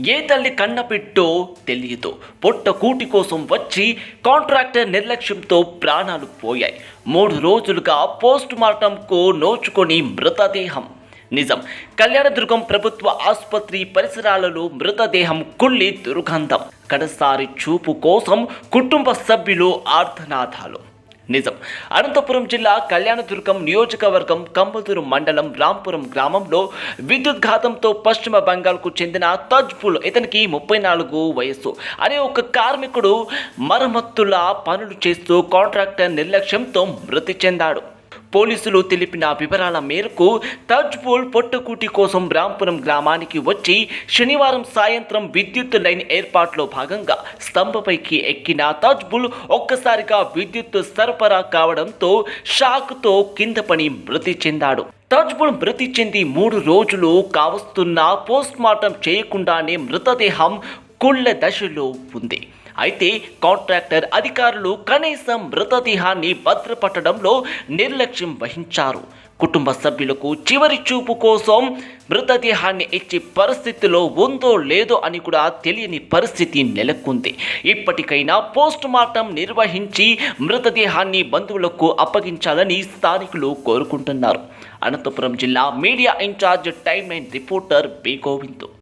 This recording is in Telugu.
ఏ తల్లి కన్నపెట్టో తెలియదు. పొట్ట కూటి కోసం వచ్చి కాంట్రాక్టర్ నిర్లక్ష్యంతో ప్రాణాలు పోయాయి. మూడు రోజులుగా పోస్ట్ మార్టంకు నోచుకొని మృతదేహం. నిజం కళ్యాణదుర్గం ప్రభుత్వ ఆసుపత్రి పరిసరాలలో మృతదేహం కుళ్ళి దుర్గంధం. కడసారి చూపు కోసం కుటుంబ సభ్యులు ఆర్ధనాథాలు. నిజం. అనంతపురం జిల్లా కళ్యాణదుర్గం నియోజకవర్గం కంబతూరు మండలం రాంపురం గ్రామంలో విద్యుత్ ఘాతంతో పశ్చిమ బెంగాల్కు చెందిన తజ్పుల్ ఇతనికి ముప్పై నాలుగు వయస్సు. అనే ఒక కార్మికుడు మరమ్మతుల పనులు చేస్తూ కాంట్రాక్టర్ నిర్లక్ష్యంతో మృతి చెందాడు. పోలీసులు తెలిపిన వివరాల మేరకు తజ్ఫుల్ పొట్టకూటి కోసం రాంపురం గ్రామానికి వచ్చి శనివారం సాయంత్రం విద్యుత్ లైన్ ఏర్పాట్లో భాగంగా స్తంభపైకి ఎక్కిన తజ్బుల్ ఒక్కసారిగా విద్యుత్ సరఫరా కావడంతో షాక్తో కింద పని మృతి చెందాడు. తజ్బుల్ మృతి చెంది మూడు రోజులు కావస్తున్న పోస్ట్ మార్టం చేయకుండానే మృతదేహం కుళ్ళ దశలో ఉంది. అయితే కాంట్రాక్టర్ అధికారులు కనీసం మృతదేహాన్ని భద్రపట్టడంలో నిర్లక్ష్యం వహించారు. కుటుంబ సభ్యులకు చివరి చూపు కోసం మృతదేహాన్ని ఇచ్చే పరిస్థితిలో ఉందో లేదో అని కూడా తెలియని పరిస్థితి నెలకొంది. ఇప్పటికైనా పోస్ట్ మార్టం నిర్వహించి మృతదేహాన్ని బంధువులకు అప్పగించాలని స్థానికులు కోరుకుంటున్నారు. అనంతపురం జిల్లా media incharge time line reporter B. Govind.